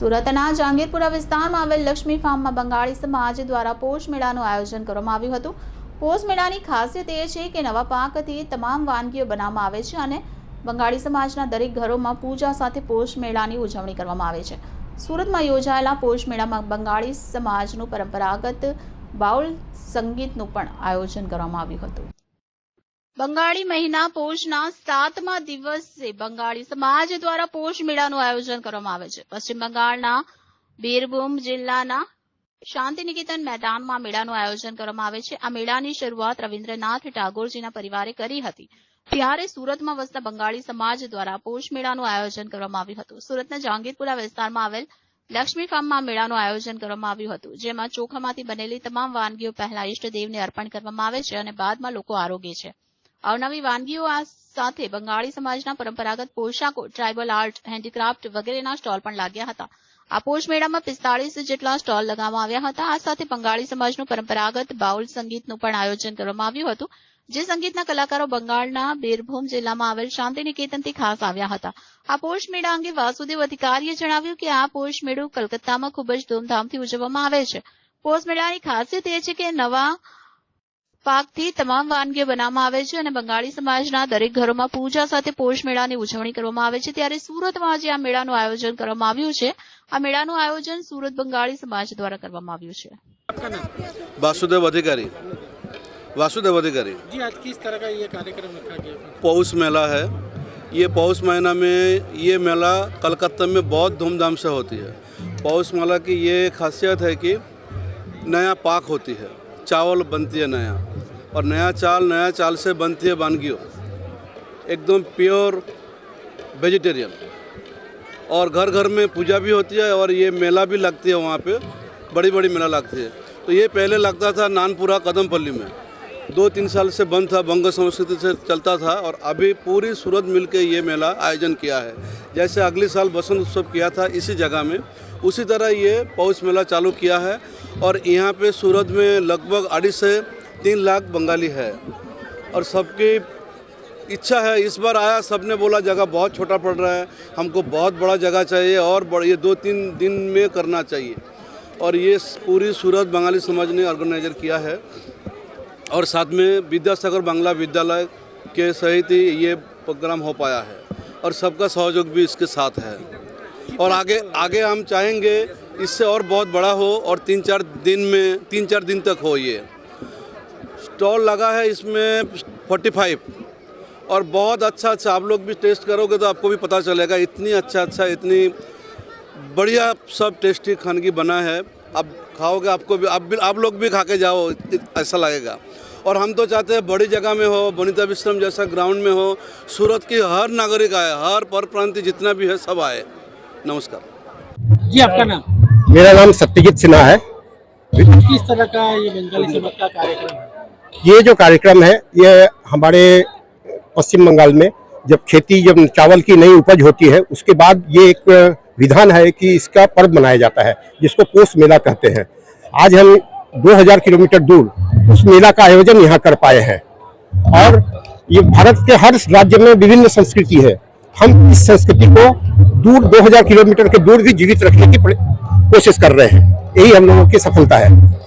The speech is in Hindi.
સુરતના જહાંગીરપુરા વિસ્તારમાં આવેલ લક્ષ્મી ફાર્મમાં બંગાળી સમાજ દ્વારા પોષ મેળાનું આયોજન કરવામાં આવ્યું હતું. પોષ મેળાની ખાસિયત એ છે કે નવા પાકથી તમામ વાનગીઓ બનાવવામાં આવે છે અને બંગાળી સમાજના દરેક ઘરોમાં પૂજા સાથે પોષ મેળાની ઉજવણી કરવામાં આવે છે. સુરતમાં યોજાયેલા પોષ મેળામાં બંગાળી સમાજનું પરંપરાગત બાઉલ સંગીતનું પણ આયોજન કરવામાં આવ્યું હતું. બંગાળી મહિના પોષના સાતમા દિવસે બંગાળી સમાજ દ્વારા પોષ મેળાનું આયોજન કરવામાં આવે છે. પશ્ચિમ બંગાળના બીરભૂમ જિલ્લાના શાંતિનિકેતન મેદાનમાં મેળાનું આયોજન કરવામાં આવે છે. આ મેળાની શરૂઆત રવિન્દ્રનાથ ટાગોરજીના પરિવારે કરી હતી. ત્યારે સુરતમાં વસતા બંગાળી સમાજ દ્વારા પોષ મેળાનું આયોજન કરવામાં આવ્યું હતું. સુરતના જહાંગીરપુરા વિસ્તારમાં આવેલ લક્ષ્મી ફાર્મમાં મેળાનું આયોજન કરવામાં આવ્યું હતું, જેમાં ચોખામાંથી બનેલી તમામ વાનગીઓ પહેલા ઈષ્ટદેવને અર્પણ કરવામાં આવે છે અને બાદમાં લોકો આરોગે છે. અવનવી વાનગીઓ આ સાથે બંગાળી સમાજના પરંપરાગત પોશાકો ટ્રાઇબલ આર્ટ હેન્ડીક્રાફ્ટ વગેરેના સ્ટોલ પણ લાગ્યા હતા. આ પોષ મેળામાં પિસ્તાળીસ જેટલા સ્ટોલ લગાવવામાં આવ્યા હતા. આ સાથે બંગાળી સમાજનું પરંપરાગત બાઉલ સંગીતનું પણ આયોજન કરવામાં આવ્યું હતું, જે સંગીતના કલાકારો બંગાળના બીરભૂમ જિલ્લામાં આવેલ શાંતિનિકેતનથી ખાસ આવ્યા હતા. આ પોષ મેળા અંગે વાસુદેવ અધિકારીએ જણાવ્યું કે આ પોષ મેળો કલકત્તામાં ખૂબ જ ધૂમધામથી ઉજવવામાં આવે છે. પોષ મેળાની ખાસિયત એ છે કે નવા પાકથી તમામ વાનગીઓ બનાવવામાં આવે છે અને બંગાળી સમાજના દરેક ઘરોમાં પૂજા સાથે પોષ મેળાની ઉજવણી કરવામાં આવે છે ત્યારે સુરતમાં આજે આ મેળાનું આયોજન કરવામાં આવ્યું છે આ મેળાનું આયોજન સુરત બંગાળી સમાજ દ્વારા કરવામાં આવ્યું છે आपका नाम वासुदेव अधिकारी वासुदेव अधिकारी जी आज किस तरह का ये कार्यक्रम रखा गया है? पौष मेला है ये पौष महीना में ये मेला कलकत्ता में बहुत धूमधाम से होती है पौष मेला की ये खासियत है कि नया पाक होती है चावल बनती है नया और नया चाल नया चाल से बनती है वानगियों। एकदम प्योर वेजिटेरियन। और घर घर में पूजा भी होती है और ये मेला भी लगती है वहाँ पे। बड़ी बड़ी मेला लगती है। तो ये पहले लगता था नानपुरा कदमपल्ली में। दो तीन साल से बंद था, बंग संस्कृति से चलता था और अभी पूरी सूरत मिलके ये मेला आयोजन किया है। जैसे अगले साल बसंत उत्सव किया था इसी जगह में, उसी तरह ये पौष मेला चालू किया है। और यहाँ पे सूरत में लगभग अढ़ी से तीन लाख बंगाली है। और सबकी इच्छा है, इस बार आया, सबने बोला, जगह बहुत छोटा पड़ रहा है, हमको बहुत बड़ा जगह चाहिए और ये दो तीन दिन में करना चाहिए। और ये पूरी सूरत बंगाली समाज ने ऑर्गेनाइजर किया है। और साथ में विद्यासागर बांग्ला विद्यालय के सहित ही ये प्रोग्राम हो पाया है और सबका सहयोग भी इसके साथ है। और आगे आगे हम चाहेंगे इससे और बहुत बड़ा हो और तीन चार दिन में, तीन चार दिन तक हो ये। स्टॉल लगा है इसमें फोर्टी फाइव। और बहुत अच्छा अच्छा आप लोग भी टेस्ट करोगे तो आपको भी पता चलेगा इतनी अच्छा अच्छा इतनी बढ़िया सब टेस्टी खानगी बना है। आप खाओगे आपको भी आप भी आप लोग भी खा के जाओ ऐसा लगेगा। और हम तो चाहते हैं बड़ी जगह में हो वनिता विश्रम जैसा ग्राउंड में हो सूरत की हर नागरिक आए हर पर प्रांति जितना भी है सब आए। नमस्कार। जी आपका नाम? मेरा नाम सत्यजीत सिन्हा है। किस तरह का ये बंगाली समाज का कार्यक्रम है? ये जो कार्यक्रम है, ये हमारे पश्चिम बंगाल में जब खेती, जब चावल की नई उपज होती है, उसके बाद ये एक विधान है कि इसका पर्व मनाया जाता है, जिसको पोष मेला कहते हैं। आज हम 2000 किलोमीटर दूर उस मेला का आयोजन यहाँ कर पाए हैं। और ये भारत के हर राज्य में विभिन्न संस्कृति है। हम इस संस्कृति को दूर 2000 किलोमीटर के दूर भी जीवित रखने की कोशिश कर रहे हैं। यही हम लोगों की सफलता है।